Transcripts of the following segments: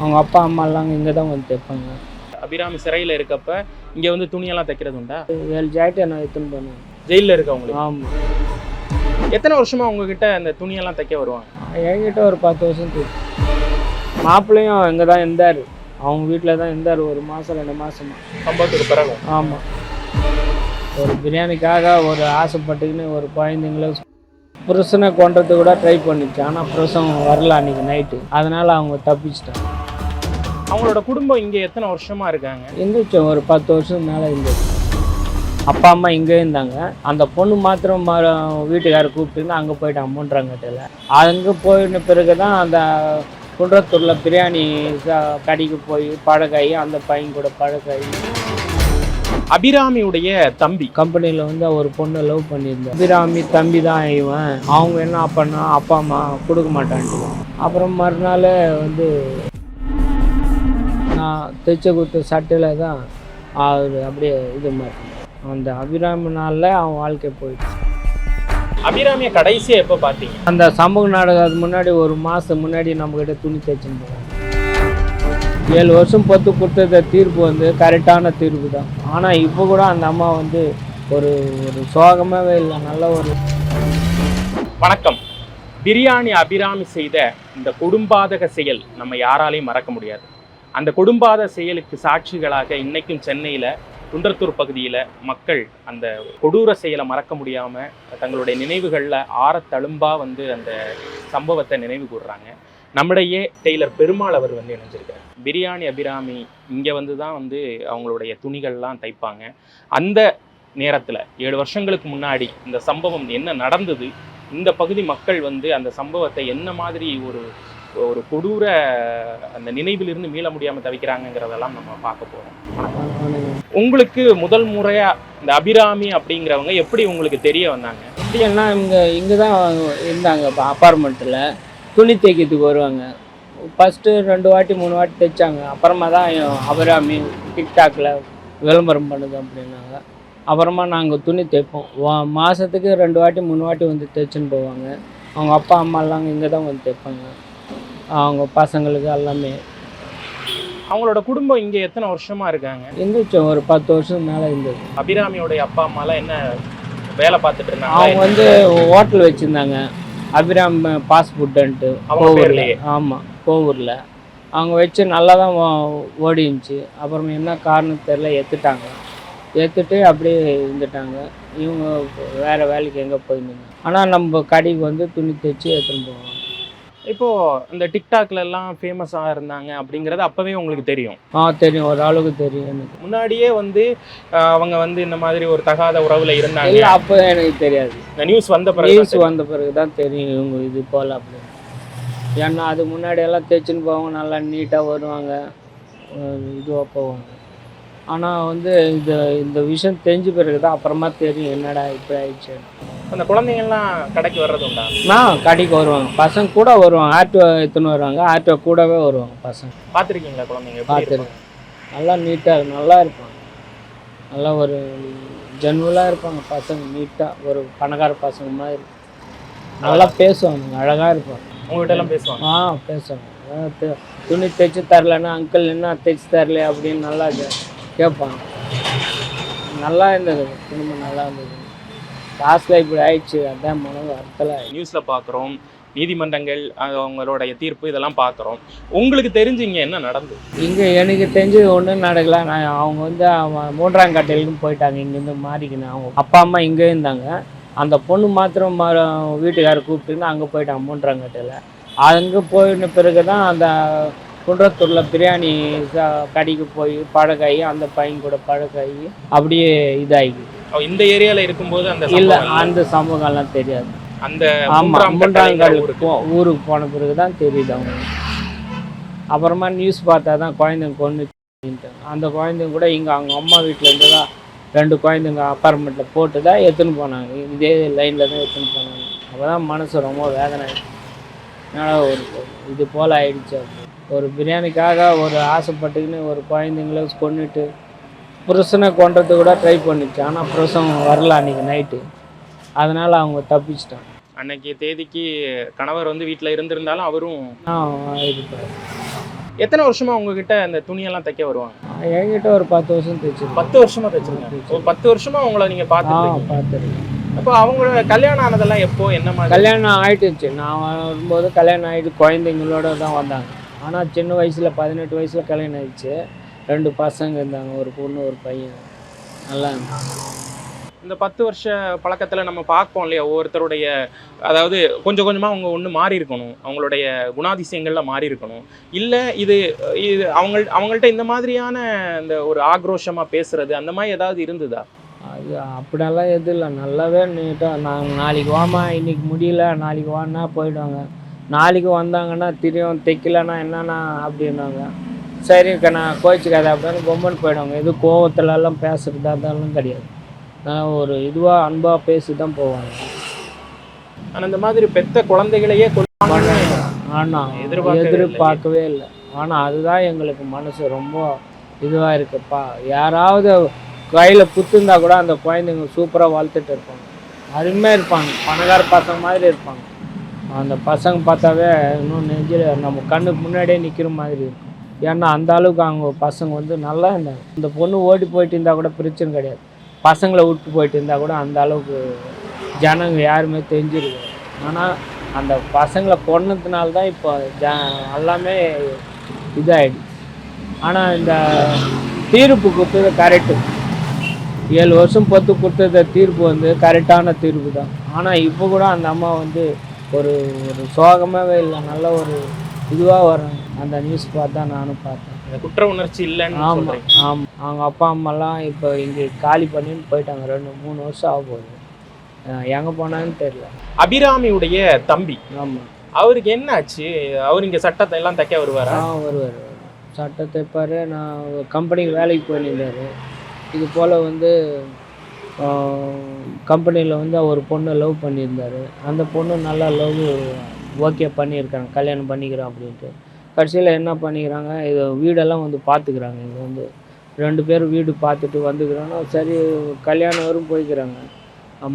அவங்க அப்பா அம்மாலாம் இங்கே தான் வந்து தைப்பாங்க அபிராமி சிறையில் இருக்கப்ப இங்கே வந்து துணியெல்லாம் தைக்கிறது உண்டா ஏழு ஜாக்கெட் நான் எடுத்துன்னு பண்ணுவேன் ஜெயிலில் இருக்கவங்களுக்கு ஆமாம் எத்தனை வருஷமா உங்ககிட்ட அந்த துணியெல்லாம் தைக்க வருவாங்க? என்கிட்ட ஒரு பத்து வருஷம் மாப்பிள்ளையும் இங்கே தான் இருந்தார். அவங்க வீட்டில் தான் இருந்தார். ஒரு மாதம் ரெண்டு மாதமா சம்பவத்துக்கு பிறகு. ஆமாம் ஒரு பிரியாணிக்காக ஒரு ஆசைப்பட்டுக்கின்னு ஒரு குழந்தைங்கள புருஷனை கொண்டது கூட ட்ரை பண்ணிச்சு. ஆனால் புருஷன் வரல அன்றைக்கி நைட்டு அதனால் அவங்க தப்பிச்சிட்டாங்க. அவங்களோட குடும்பம் இங்கே எத்தனை வருஷமா இருக்காங்க? இருந்துச்சு ஒரு பத்து வருஷம் மேலே இருந்துச்சு. அப்பா அம்மா இங்கே இருந்தாங்க. அந்த பொண்ணு மாத்திரம் வீட்டுக்காரர் கூப்பிட்டுன்னு அங்கே போயிட்டு அம்மன்றாங்கட்டில் அங்கே போயின பிறகு தான் அந்த குன்றத்தூரில் பிரியாணி கடைக்கு போய் பழகாயி அந்த பையன் கூட பழகாயி. அபிராமியுடைய தம்பி. கம்பெனியில் வந்து ஒரு பொண்ணை லவ் பண்ணியிருந்தேன். அபிராமி தம்பி தான் இவன். அவங்க என்ன பண்ணா அப்பா அம்மா கொடுக்க மாட்டான்ட்டு. அப்புறம் மறுநாள் வந்து நான் தைச்ச கொடுத்த சட்டையில் தான் அவர் அப்படியே இது மாதிரி. அந்த அபிராமி நாளில் அவன் வாழ்க்கை போயிடுச்சு. அபிராமியை கடைசியா எப்போ பார்த்தீங்க? அந்த சமூக நாடகம் முன்னாடி ஒரு மாதம் முன்னாடி நம்மக்கிட்ட துணி தைச்சுன்னு ஏழு வருஷம் பொத்து கொடுத்த தீர்ப்பு வந்து கரெக்டான தீர்ப்பு தான். ஆனால் இப்போ கூட அந்த அம்மா வந்து ஒரு ஒரு சோகமாகவே இல்லை. நல்ல ஒரு வணக்கம். பிரியாணி அபிராமி செய்த இந்த கொடும்பாதக செயல் நம்ம யாராலையும் மறக்க முடியாது. அந்த கொடும்பாத செயலுக்கு சாட்சிகளாக இன்னைக்கும் சென்னையில் குன்றத்தூர் பகுதியில் மக்கள் அந்த கொடூர செயலை மறக்க முடியாமல் தங்களுடைய நினைவுகளில் ஆறத்தழும்பாக வந்து அந்த சம்பவத்தை நினைவு கூடுறாங்க நம்மிடையே டெய்லர் பெருமாள் அவர் வந்து இணைஞ்சிருக்காரு. பிரியாணி அபிராமி இங்கே வந்து தான் வந்து அவங்களுடைய துணிகள்லாம் தைப்பாங்க. அந்த நேரத்தில் ஏழு வருஷங்களுக்கு முன்னாடி இந்த சம்பவம் என்ன நடந்தது? இந்த பகுதி மக்கள் வந்து அந்த சம்பவத்தை என்ன மாதிரி ஒரு ஒரு கொடூர அந்த நினைவிலிருந்து மீள முடியாமல் தவிக்கிறாங்கங்கிறதெல்லாம் நம்ம பார்க்க போகிறோம் உங்களுக்கு முதல் முறையா இந்த அபிராமி அப்படிங்கிறவங்க எப்படி உங்களுக்கு தெரிய வந்தாங்க? எப்படின்னா இங்கே இங்கே தான் இருந்தாங்க அப்பார்ட்மெண்ட்டில் துணி தைக்கிறதுக்கு வருவாங்க. ஃபஸ்ட்டு ரெண்டு வாட்டி மூணு வாட்டி தைச்சாங்க அப்புறமா தான் அபிராமி டிக்டாக்ல விளம்பரம் பண்ணுது அப்படின்னாங்க. அப்புறமா நாங்கள் துணி தைப்போம் மாதத்துக்கு ரெண்டு வாட்டி மூணு வாட்டி வந்து தைச்சுன்னு போவாங்க. அவங்க அப்பா அம்மாலாம் இங்கே தான் வந்து தைப்பாங்க அவங்க பசங்களுக்கு எல்லாமே. அவங்களோட குடும்பம் இங்கே எத்தனை வருஷமா இருக்காங்க? இருந்துச்சு ஒரு பத்து வருஷம் மேலே இருந்தது. அபிராமியோடைய அப்பா அம்மாலாம் என்ன வேலை பார்த்துட்டு அவங்க இருந்தாங்க வந்து ஹோட்டல் வச்சுருந்தாங்க. அபிராம் ஃபாஸ்ட் ஃபுட்டுன்ட்டு அவங்க கோவூரில். பேர்லயே? ஆமாம் கோவூரில். அவங்க வச்சு நல்லா தான் ஓ- ஓடிருந்துச்சு. அப்புறம் என்ன காரணம் தெரில எடுத்துட்டாங்க எடுத்துட்டு அப்படியே இருந்துட்டாங்க. இவங்க வேறு வேலைக்கு எங்கே போயிருந்தாங்க? ஆனால் நம்ம கடைக்கு வந்து துணி தைச்சி எடுத்துன்னு போவாங்க. இப்போ இந்த டிக்டாக்ல எல்லாம் ஃபேமஸாக இருந்தாங்க அப்படிங்கிறது அப்பவே உங்களுக்கு தெரியும். ஆ தெரியும். ஒரு ஆளுக்கு தெரியும் எனக்கு. முன்னாடியே வந்து அஹ், அவங்க வந்து இந்த மாதிரி ஒரு தகாத உறவுல இருந்தாங்க. இல்லை அப்போ எனக்கு தெரியாது. இந்த நியூஸ் வந்த பிறகு நியூஸ் வந்த பிறகு தான் தெரியும் இவங்க இது போல் அப்படின்னு. ஏன்னா அது முன்னாடி எல்லாம் தைச்சுன்னு போவாங்க நல்லா நீட்டாக வருவாங்க. இதுவாக போவாங்க. ஆனால் வந்து இந்த இந்த விஷயம் தெரிஞ்ச பிறகு தான் அப்புறமா தெரியும் என்னடா இப்படி ஆயிடுச்சு. அந்த குழந்தைங்கள்லாம் கடைக்கு வர்றது உண்டா? நான் கடைக்கு வருவாங்க. பசங்க கூட வருவாங்க. ஆட்டோ எடுத்துன்னு வருவாங்க? ஆட்டோ கூடவே வருவாங்க பசங்க. பார்த்துருக்கீங்களா குழந்தைங்க? பார்த்துருக்கேன்? நல்லா நீட்டாக நல்லா இருப்பாங்க. நல்லா ஒரு ஜென்வலாக இருப்பாங்க பசங்க நீட்டாக ஒரு பணக்கார பசங்க மாதிரி. நல்லா பேசுவாங்க. அழகாக இருப்பாங்க. உங்ககிட்ட எல்லாம் பேசுவாங்க? ஆ பேசுவாங்க. துணி தைச்சு தரலன்னா அங்கிள் என்ன தைச்சு தரல அப்படின்னு நல்லா கேட்பாங்க நல்லா இருந்தது. குடும்பம் நல்லா இருந்தது. லாஸ்ட்டில் இப்படி ஆயிடுச்சு. அதான் மனம் வருத்தல நியூஸ்ல பார்க்குறோம் நீதிமன்றங்கள் அது அவங்களுடைய தீர்ப்பு இதெல்லாம் பார்க்குறோம் உங்களுக்கு தெரிஞ்சு இங்க என்ன நடந்தது? இங்கே எனக்கு தெரிஞ்சு ஒன்றும் நடக்கல. நான் அவங்க வந்து அவன் மூன்றாம் கட்டையிலும் போயிட்டாங்க. இங்கேருந்து மாறிக்கின்னு அவங்க அப்பா அம்மா இங்கே இருந்தாங்க. அந்த பொண்ணு மாத்திரம் ம வீட்டுக்காரர் கூப்பிட்டுன்னு அங்கே போயிட்டாங்க மூன்றாம் கட்டையில் அங்கே போயின பிறகு தான் அந்த குன்றத்தூரில் பிரியாணி கடைக்கு போய் பழகாயி அந்த பையன் கூட பழகாயி அப்படியே இதாகி இந்த ஏரியால இருக்கும்போது அந்த இல்லை அந்த சமூகம்லாம் தெரியாது. அந்த ஆமாம் மூன்றாம் மூன்றாம் கட்டளைங்கிற கால் ஊருக்கு போன பிறகு தான் தெரியுது அவங்க அப்புறமா நியூஸ் பார்த்தா தான் குழந்தைங்க கொண்டு அந்த குழந்தைங்க கூட இங்கே அவங்க அம்மா வீட்டில் இருந்து தான் ரெண்டு குழந்தைங்க அப்பார்ட்மெண்ட்டில் போட்டு தான் எடுத்துன்னு போனாங்க. இதே லைனில் தான் எடுத்துன்னு போனாங்க. அப்போ தான் மனசு ரொம்ப வேதனை ஆயிடுச்சு. ஒரு இது போல் ஆயிடுச்சு அப்படி ஒரு பிரியாணிக்காக ஒரு ஆசைப்பட்டுக்கின்னு ஒரு குழந்தைங்கள கொண்டுட்டு புருஷனை கொண்டது கூட ட்ரை பண்ணிச்சு. ஆனால் புருஷன் வரல அன்றைக்கி நைட்டு அதனால் அவங்க தப்பிச்சிட்டாங்க. அன்னைக்கு தேதிக்கு கணவர் வந்து வீட்டில் இருந்திருந்தாலும் அவரும் இருப்பார் எத்தனை வருஷமா உங்ககிட்ட அந்த துணியெல்லாம் தைக்க வருவாங்க? என்கிட்ட ஒரு பத்து வருஷம் தைச்சிருக்கேன். பத்து வருஷமா தைச்சிருக்காங்க ஒரு பத்து வருஷமா உங்களை நீங்க பார்த்துருக்கீங்க பார்த்துருக்கேன். அப்போ அவங்க கல்யாணம் ஆனதெல்லாம் எப்போ என்ன மாதிரி? கல்யாணம் ஆயிட்டுச்சு. நான் வரும்போது கல்யாணம் ஆகிட்டு குழந்தைங்களோட தான் வந்தாங்க. ஆனால் சின்ன வயசில் பதினெட்டு வயசில் கல்யாணம் ஆயிடுச்சு. ரெண்டு பசங்க இருந்தாங்க ஒரு பொண்ணு ஒரு பையன். நல்லா இந்த பத்து வருஷ பழக்கத்துல நம்ம பார்ப்போம் இல்லையா? ஒவ்வொருத்தருடைய அதாவது கொஞ்சம் கொஞ்சமா அவங்க ஒண்ணு மாறி இருக்கணும். அவங்களுடைய குணாதிசயங்கள்ல மாறி இருக்கணும். இல்ல இது இது அவங்க அவங்கள்ட்ட இந்த மாதிரியான இந்த ஒரு ஆக்ரோஷமா பேசுறது அந்த மாதிரி ஏதாவது இருந்ததா? அது அப்படியெல்லாம் எதுவும் இல்லை. நல்லாவே நீட்டாக நான் நாளைக்கு வாமா இன்னைக்கு முடியல. நாளைக்கு வான்னா போயிடுவாங்க. நாளைக்கு வந்தாங்கன்னா திரும்ப தைக்கலன்னா என்னன்னா அப்படின்னாங்க. சரிக்கா நான் கோச்சிக்காத அப்படின்னு பொம்மன் போயிடுவாங்க. எதுவும் கோவத்துலலாம் பேசுகிறதா இருந்தாலும் கிடையாது. நான் ஒரு இதுவாக அன்பாக பேசி தான் போவாங்க. ஆனா இந்த மாதிரி பெத்த குழந்தைகளையே ஆனால் எதிர்பார்க்கவே இல்லை. எதிர்பார்க்கவே இல்லை. ஆனால் அதுதான் எங்களுக்கு மனசு ரொம்ப இதுவாக இருக்குப்பா. யாராவது கையில் குத்துந்தா கூட அந்த குழந்தைங்க சூப்பராக வளர்த்துட்டு இருப்பாங்க. அருமையாக இருப்பாங்க. பணக்கார பசங்க மாதிரி இருப்பாங்க. அந்த பசங்க பார்த்தாவே இன்னும் நெஞ்சில் நம்ம கண்ணுக்கு முன்னாடியே நிற்கிற மாதிரி இருக்கும். ஏன்னா அந்த அளவுக்கு அவங்க பசங்க வந்து நல்லா இருந்தாங்க இந்த பொண்ணு ஓடி போயிட்டு இருந்தால் கூட பிரச்சனை கிடையாது. பசங்களை விட்டு போயிட்டு இருந்தால் கூட அந்த அளவுக்கு ஜனங்க யாருமே தெரிஞ்சிருக்கு ஆனால் அந்த பசங்களை கொன்னதுனால தான் இப்போ ஜ எல்லாமே இதாகிடுச்சு ஆனால் இந்த தீர்ப்பு கொடுத்தது கரெக்டு ஏழு வருஷம் பத்து கொடுத்தத தீர்ப்பு வந்து கரெக்டான தீர்ப்பு தான். ஆனால் இப்போ கூட அந்த அம்மா வந்து ஒரு ஒரு சோகமாகவே இல்லை நல்ல ஒரு இதுவாக வராங்க அந்த நியூஸ் பார்த்தா நானும் பார்த்தேன். குற்ற உணர்ச்சி இல்லைன்னு ஆமாம் ஆமாம் அவங்க அப்பா அம்மாலாம் இப்போ இங்கே காலி பண்ணின்னு போயிட்டாங்க. ரெண்டு மூணு வருஷம் ஆக போகுது. எங்கே போனான்னு தெரியல. அபிராமியுடைய தம்பி ஆமாம் அவருக்கு என்ன ஆச்சு? அவர் இங்க சட்டத்தை எல்லாம் தைக்க வருவாரா? ஆ வருவார் சட்டை தைப்பார் நான் கம்பெனிக்கு வேலைக்கு போயிருந்தார் இது போல் வந்து கம்பெனியில் வந்து ஒரு பொண்ணை லவ் பண்ணியிருந்தார். அந்த பொண்ணு நல்லா லவ் ஓகே பண்ணியிருக்காங்க கல்யாணம் பண்ணிக்கிறோம் அப்படின்ட்டு. கடைசியில் என்ன பண்ணிக்கிறாங்க இது வீடெல்லாம் வந்து பார்த்துக்கிறாங்க இங்கே வந்து ரெண்டு பேரும் வீடு பார்த்துட்டு வந்துக்கிறாங்க. சரி கல்யாணம் வரும் போய்க்கிறாங்க.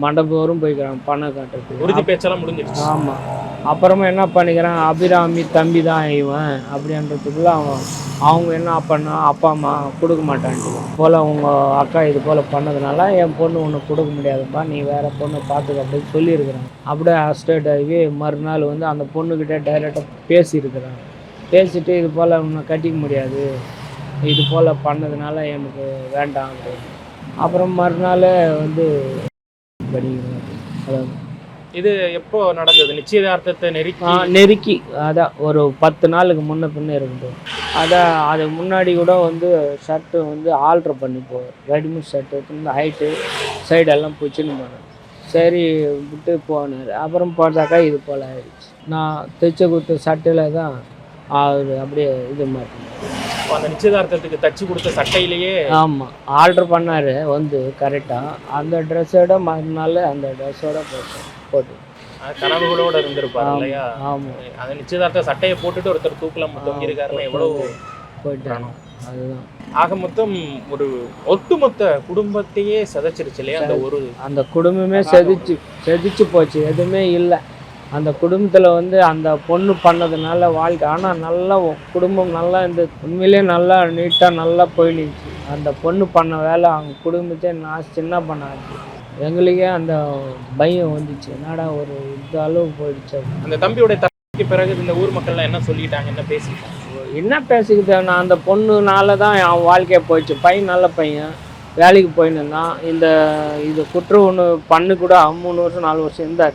மண்டபம் வரும் போய்க்கிறாங்க பணம் காட்டுறதுக்கு. உறுதி பேச்செல்லாம் முடிஞ்சிருச்சு. ஆமாம் அப்புறமா என்ன பண்ணிக்கிறான் அபிராமி தம்பி தான் இவன் அப்படின்றதுக்குள்ள அவன் அவங்க என்ன பண்ணா அப்பா அம்மா கொடுக்க மாட்டான்ட்டு. போல் உங்க அக்கா இது போல் பண்ணதுனால என் பொண்ணு ஒன்று கொடுக்க முடியாதுப்பா நீ வேற பொண்ணை பார்த்துக்க அப்படின்னு சொல்லியிருக்கிறாங்க. அப்படியே அஸ்டேட் ஆகி மறுநாள் வந்து அந்த பொண்ணுக்கிட்ட டைரெக்டாக பேசியிருக்கிறாங்க. பேசிட்டு இது போல் உன்னை கட்டிக்க முடியாது. இது போல் பண்ணதுனால எனக்கு வேண்டாம் அப்படின்னு. அப்புறம் மறுநாள் வந்து பண்ணிக்கிறாங்க அதாவது இது எப்போ நடந்தது? நிச்சயதார்த்தத்தை நெருக்கி நெருக்கி அதான் ஒரு பத்து நாளுக்கு முன்ன பின்ன இருக்குது அதான் அதுக்கு முன்னாடி கூட வந்து ஷர்ட்டு வந்து ஆல்ட்ரு பண்ணி போ ரெடிமேட் ஷர்ட் எடுத்து ஹைட்டு சைடெல்லாம் பிடிச்சின்னு போனேன். சரி விட்டு போனார் அப்புறம் பார்த்தாக்கா இது போல் ஆயிடுச்சு. நான் தைச்ச கொடுத்த சட்டையில் தான் அவர் அப்படியே இது அப்போ அந்த நிச்சயதார்த்தத்துக்கு தச்சு கொடுத்த சட்டையிலேயே ஆமாம் ஆல்ட்ரு பண்ணார் வந்து கரெக்டாக அந்த ட்ரெஸ்ஸோட மறுநாள் அந்த ட்ரெஸ்ஸோட போட்டு போட்டு. கனவுகளோட இருந்திருப்பாரு இல்லையா? அந்த நிச்சயதார்த்த சட்டையை போட்டுட்டு ஒருத்தர் தூக்கல தொங்கி இருக்காருன்னா எவ்வளவு போயிட்டாங்க அதுதான். ஆக மொத்தம் ஒரு ஒட்டுமொத்த குடும்பத்தையே சதைச்சிருச்சு இல்லையா? அந்த ஒரு அந்த குடும்பமே செதிச்சு செதிச்சு போச்சு. எதுவுமே இல்லை. அந்த குடும்பத்தில் வந்து அந்த பொண்ணு பண்ணதுனால வாழ்க்கை ஆனால் நல்லா குடும்பம் நல்லா இந்த உண்மையிலே நல்லா நீட்டாக நல்லா போயிடுச்சு. அந்த பொண்ணு பண்ண வேலை அவங்க குடும்பத்தை நான் சின்ன பண்ணாச்சு எங்களுக்கே அந்த பயம் வந்துச்சு. என்னடா ஒரு இந்த அளவு போயிடுச்சு. அந்த தம்பியோட தம்பிக்கு பிறகு இந்த ஊர் மக்கள்லாம் என்ன சொல்லிட்டாங்க? என்ன பேசிட்டாங்க? என்ன பேசிக்கிட்டு? நான் அந்த பொண்ணுனால தான் என் வாழ்க்கையே போயிடுச்சு. பையன் நல்ல பையன். வேலைக்கு போயின்னு இந்த இது குற்றம் ஒன்று பண்ணு கூட மூணு வருஷம் நாலு வருஷம் இருந்தார்.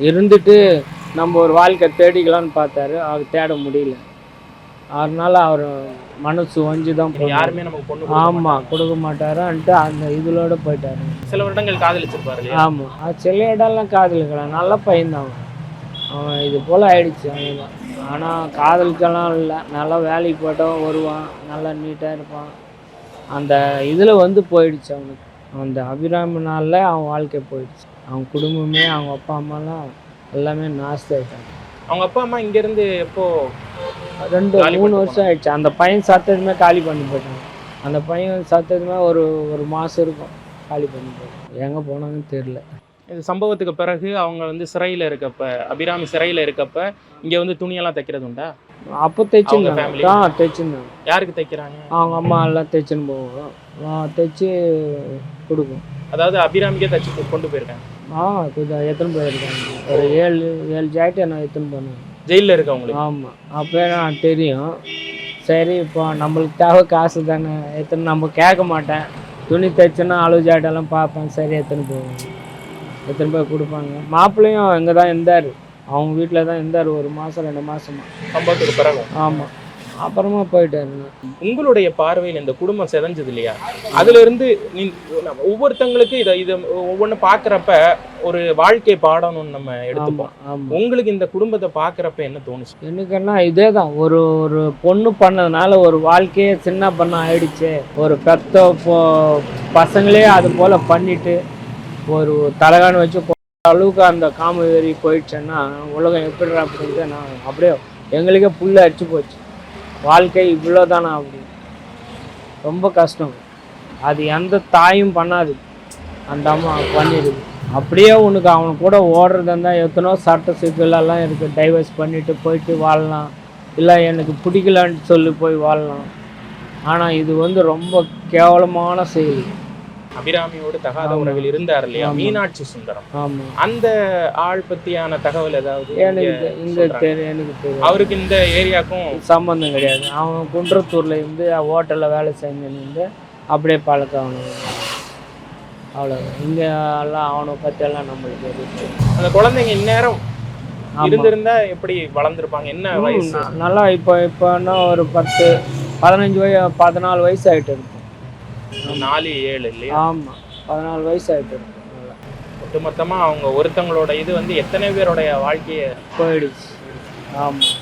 இருந்துட்டு நம்ம ஒரு வாழ்க்கை தேடிக்கலாம்னு பார்த்தாரு. அவர் தேட முடியல. அதனால அவர் மனசு வஞ்சி தான் யாருமே நமக்கு பொண்ணு கொடுக்க ஆமாம் கொடுக்க மாட்டாருன்ட்டு அந்த இதிலோட போயிட்டாரு. சில வருடங்கள் காதலிச்சிருப்பாரு ஆமாம் அது சில இடம்லாம் காதலிக்கலாம் நல்ல பையன்தான் அவன். அவன் இது போல் ஆயிடுச்சு அவன் ஆனால் காதலிக்கலாம் இல்லை. நல்லா வேலைக்கு போயிட்டவன் வருவான். நல்லா நீட்டாக இருப்பான். அந்த இதில் வந்து போயிடுச்சு அவனுக்கு. அந்த அபிராமினால அவன் வாழ்க்கை போயிடுச்சு. அவன் குடும்பமே அவங்க அப்பா அம்மாலாம் எல்லாமே நாஸ்தாயிட்டாங்க அவங்க அப்பா அம்மா இங்க இருந்து எப்போ ரெண்டு மூணு வருஷம் ஆயிடுச்சு. அந்த பையன் சத்ததுமே காலி பண்ணி போயிட்டாங்க அந்த பையன் சத்ததுமே ஒரு ஒரு மாதம் இருக்கும். காலி பண்ணி போயிட்டாங்க எங்கே போனாங்கன்னு தெரில இந்த சம்பவத்துக்கு பிறகு அவங்க வந்து சிறையில் இருக்கப்ப அபிராமி சிறையில் இருக்கப்ப இங்கே வந்து துணியெல்லாம் தைக்கிறது உண்டா? அப்போ தைச்சிருந்தாங்க? தான் தைச்சிருந்தாங்க. யாருக்கு தைக்கிறாங்க? அவங்க அம்மா எல்லாம் தைச்சுன்னு போவோம் தைச்சி கொடுக்கும். அதாவது அபிராமிக்கே தைச்சு கொண்டு போயிருக்காங்க. ஆ கொஞ்சம் எத்தனை போயிருக்காங்க ஒரு ஏழு ஏழு ஜாக்கெட் நான் எத்தனை பண்ணேன் ஜெயிலில் இருக்கவங்களுக்கு. ஆமாம் அப்போ நான் தெரியும். சரி இப்போ நம்மளுக்கு தேவை காசு தானே. எத்தனை நம்ம கேட்க மாட்டேன். துணி தைச்சேன்னா அளவு ஜாட்டெல்லாம் பார்ப்பேன். சரி எத்தனை போவோம் எத்தனை பேர் கொடுப்பாங்க? மாப்பிள்ளையும் இங்கே தான் இருந்தார். அவங்க வீட்டில் தான் இருந்தார். ஒரு மாதம் ரெண்டு மாதமா சம்பவத்துக்கு பிறகு ஆமாம் அப்புறமா போயிட்டாரு. உங்களுடைய பார்வையில் இந்த குடும்பம் செதஞ்சது இல்லையா? அதுல இருந்து ஒவ்வொருத்தங்களுக்கு இதை இதை ஒவ்வொன்று பார்க்குறப்ப ஒரு வாழ்க்கை பாடணும்னு நம்ம எடுத்துப்போம். உங்களுக்கு இந்த குடும்பத்தை பார்க்குறப்ப என்ன தோணுச்சு? எனக்குன்னா இதே தான் ஒரு ஒரு பொண்ணு பண்ணதுனால ஒரு வாழ்க்கையே சின்ன பண்ண ஆயிடுச்சு. ஒரு பெத்த பசங்களே அது போல் பண்ணிட்டு ஒரு தலகாணி வச்சு அளவுக்கு அந்த காம வெறி போயிடுச்சுன்னா உலகம் எப்படிடா அப்படின்ட்டு நான் அப்படியே எங்களுக்கே புல்ல அடிச்சு போச்சு. வாழ்க்கை இவ்வளோதானா அப்படி? ரொம்ப கஷ்டம். அது எந்த தாயும் பண்ணாது. அந்த அம்மா பண்ணிடுது. அப்படியே உனக்கு அவன் கூட ஓடுறது இருந்தால் எத்தனோ சட்ட சிக்கலெல்லாம் இருக்குது டைவர்ஸ் பண்ணிவிட்டு போயிட்டு வாழலாம். இல்லை எனக்கு பிடிக்கலான்னு சொல்லி போய் வாழலாம். ஆனால் இது வந்து ரொம்ப கேவலமான செயல். அபிராமியோடு தகாத. உறவில் இருந்தார் இல்லையா. மீனாட்சி சுந்தரம். அந்த ஆள் பத்தியான தகவல் ஏதாவது அவருக்கு இந்த ஏரியாக்கும் சம்மந்தம் கிடையாது. அவன் குன்றத்தூரில் இருந்து ஹோட்டலில் வேலை செஞ்சுருந்து அப்படியே பழக்கம் அவனுக்கு அவ்வளோதான் இங்கே எல்லாம் அவனை பற்றியெல்லாம் நம்மளுக்கு தெரியும் அந்த குழந்தைங்க இந்நேரம். இருந்திருந்தா எப்படி வளர்ந்துருப்பாங்க? என்ன வயசு? நல்லா இப்போ இப்போ இன்னும் ஒரு பத்து பதினஞ்சு வய பதினாலு வயசு ஆகிட்டு இருக்கும் நாலு ஏழு இல்லையா? ஆமாம் பதினாலு வயசு ஆகிட்டு இருக்கும் நல்லா ஒட்டுமொத்தமா அவங்க ஒருத்தங்களோட இது வந்து எத்தனை பேருடைய வாழ்க்கைய போயிடுச்சு. ஆமாம்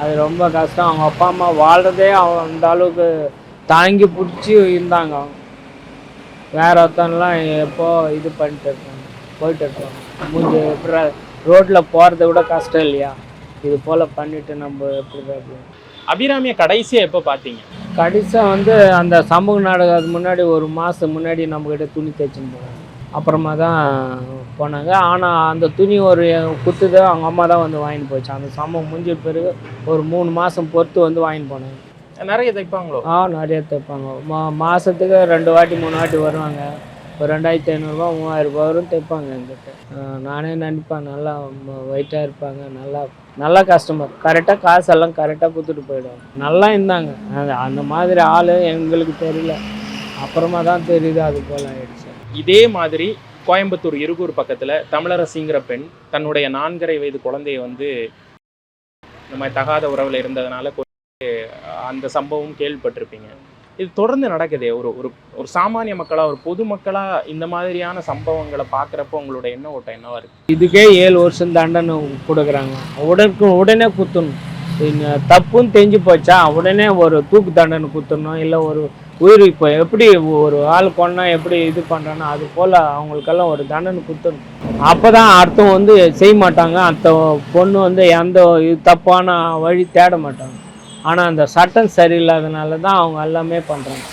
அது ரொம்ப கஷ்டம். அவங்க அப்பா அம்மா வாழ்கிறதே அவன் அந்த அளவுக்கு தாங்கி பிடிச்சி இருந்தாங்க அவங்க. வேற ஒருத்தன்லாம் எப்போ இது பண்ணிட்டு இருக்காங்க போயிட்டு இருக்காங்க. மூஞ்சி எப்படி ரோட்டில் போகிறத விட கஷ்டம் இல்லையா? இது போல் பண்ணிட்டு நம்ம எப்படி அப்படின்னு அபிராமிய கடைசியா எப்ப பாத்தீங்க? கடைசியாக வந்து அந்த சமூக நாடகத்துக்கு முன்னாடி ஒரு மாதம் முன்னாடி நம்மக்கிட்ட துணி தைச்சுன்னு போனாங்க அப்புறமா தான் போனாங்க. ஆனால் அந்த துணி ஒரு குத்துது அவங்க அம்மா தான் வந்து வாங்கிட்டு போச்சு அந்த சம்பவம் முடிஞ்ச பிறகு ஒரு மூணு மாதம் பொறுத்து வந்து வாங்கிட்டு போனாங்க. நிறைய தைப்பாங்களோ? ஆ நிறைய தைப்பாங்க. மா மாதத்துக்கு ரெண்டு வாட்டி மூணு வாட்டி வருவாங்க. ஒரு ரெண்டாயிரத்தி ஐநூறுரூவா மூவாயிரம் ரூபா வரும் தைப்பாங்க என்கிட்ட. ஆ, நானே நினைப்பேன் நல்லா வெயிட்டாக இருப்பாங்க நல்லா நல்ல கஸ்டமர் கரெக்டாக காசெல்லாம் கரெக்டாக கொடுத்துட்டு போயிடுவாங்க. நல்லா இருந்தாங்க. அது அந்த மாதிரி ஆள் எங்களுக்கு தெரியல. அப்புறமா தான் தெரியுது அது போல் ஆயிடுச்சு. இதே மாதிரி கோயம்புத்தூர் இருகூர் பக்கத்தில் தமிழரசிங்கிற பெண் தன்னுடைய நான்கரை வயது குழந்தைய வந்து இந்த மாதிரி தகாத உறவில் இருந்ததுனால அந்த சம்பவம் கேள்விப்பட்டிருப்பீங்க. இது தொடர்ந்து நடக்குதே. ஒரு ஒரு ஒரு சாமானிய மக்களாக ஒரு பொதுமக்களாக இந்த மாதிரியான சம்பவங்களை பார்க்குறப்போ உங்களோட எண்ண ஓட்டம் என்னவா இருக்குது இதுக்கே ஏழு வருஷம் தண்டனை கொடுக்குறாங்க. உடனுக்கு உடனே குத்தணும். இந்த தப்புன்னு தெரிஞ்சு போச்சா உடனே ஒரு தூக்கு தண்டனை குத்தணும் இல்லை ஒரு உயிர் இப்போ எப்படி ஒரு ஆள் கொண்டா எப்படி இது பண்ணுறானோ அது போல் அவங்களுக்கெல்லாம் ஒரு தண்டனை குத்தணும். அப்போ தான் அடுத்தவங்க வந்து செய்ய மாட்டாங்க. அந்த பொண்ணு வந்து எந்த இது தப்பான வழி தேட மாட்டாங்க. ஆனால் அந்த சட்டம் சரியில்லாதனால தான் அவங்க எல்லாமே பண்ணுறாங்க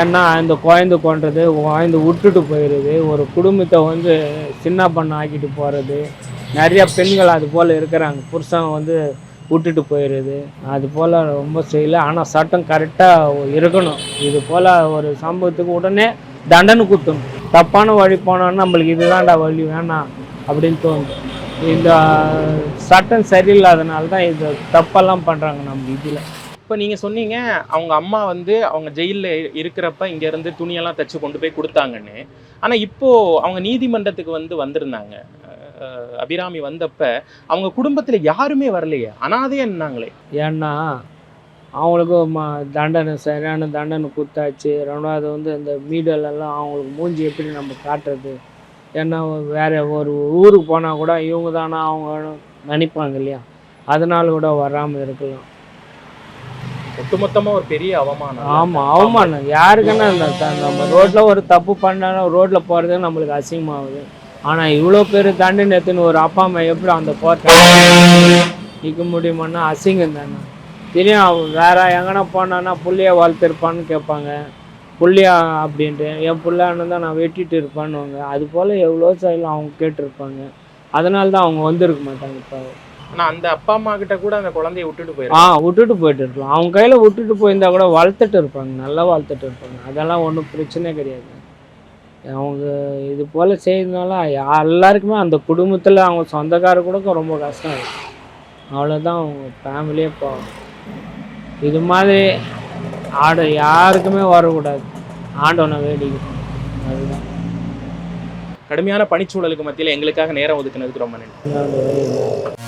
ஏன்னா இந்த குழந்தை கொன்றது குழந்தை விட்டுட்டு போயிடுது. ஒரு குடும்பத்தை வந்து சின்ன பண்ண ஆக்கிட்டு போகிறது நிறையா பெண்கள் அது போல் இருக்கிறாங்க. புருஷன் வந்து விட்டுட்டு போயிடுது. அது போல் ரொம்ப செய்யலை. ஆனால் சட்டம் கரெக்டாக இருக்கணும். இது போல் ஒரு சம்பவத்துக்கு உடனே தண்டனை குத்தணும். தப்பான வழி போனோன்னா நம்மளுக்கு இதுதான்டா வழி வேணாம் அப்படின்னு தோணும். இந்த சட்டம் சரியில்லாதனால தான் இது தப்பெல்லாம் பண்ணுறாங்க நம்ம இதில். இப்போ நீங்க சொன்னீங்க அவங்க அம்மா வந்து அவங்க ஜெயிலில் இருக்கிறப்ப இங்க இருந்து துணியெல்லாம் தச்சு கொண்டு போய் கொடுத்தாங்கன்னு. ஆனா இப்போ அவங்க நீதிமன்றத்துக்கு வந்து வந்திருந்தாங்க. அபிராமி வந்தப்ப அவங்க குடும்பத்துல யாருமே வரலையே அனாதையா நின்னாங்களே. ஏன்னா அவங்களுக்கு ம தண்டனை சரியான தண்டனை கொடுத்தாச்சு. ரெண்டாவது வந்து இந்த மீடியாலெல்லாம் அவங்களுக்கு மூஞ்சி எப்படி நம்ம காட்டுறது? ஏன்னா வேற ஒரு ஊருக்கு போனால் கூட இவங்க தானே அவங்க நினைப்பாங்க இல்லையா? அதனால கூட வராமல் இருக்கலாம். ஒட்டுமொத்தமா ஒரு பெரிய அவமானம். ஆமாம் அவமானம். யாருக்குன்னா நம்ம ரோட்டில் ஒரு தப்பு பண்ணாலும் ரோட்டில் போகிறது நம்மளுக்கு அசிங்கமாகுது. ஆனால் இவ்வளோ பேர் தண்டனை எடுத்துன்னு ஒரு அப்பா அம்மா எப்படி அந்த போர்ட்ட நிற்க முடியுமான்னா அசிங்கம் தானே தெரியும் வேற எங்கன்னா போனான்னா புள்ளைய வளர்த்துருப்பான்னு கேட்பாங்க. புள்ளையா அப்படின்ட்டு என் புள்ளையானு தான் நான் வெட்டிட்டு இருப்பேன்னுவாங்க. அது போல் எவ்வளோ செயல் அவங்க கேட்டிருப்பாங்க. அதனால தான் அவங்க வந்திருக்க மாட்டாங்க இப்போ. ஆனா அந்த அப்பா அம்மா கிட்ட கூட அந்த குழந்தைய விட்டுட்டு ஆ போயிடும் விட்டுட்டு போயிட்டு இருக்கலாம். அவங்க கையில் விட்டுட்டு போயிருந்தா கூட வளர்த்துட்டு இருப்பாங்க. நல்லா வளர்த்துட்டு இருப்பாங்க. அதெல்லாம் ஒன்றும் பிரச்சனை கிடையாது. அவங்க இது போல் செய்யறதுனால எல்லாருக்குமே அந்த குடும்பத்தில் அவங்க சொந்தக்கார கூட ரொம்ப கஷ்டம். இருக்கு அவ்வளோதான் அவங்க ஃபேமிலியே போகும் இது மாதிரி ஆடு யாருக்குமே வரக்கூடாது. ஆண்டவனை வேடிக்கை அதுதான். கடுமையான பணிச்சூழலுக்கு மத்தியில எங்களுக்காக நேரம் ஒதுக்குனதுக்கு ரொம்ப நன்றி.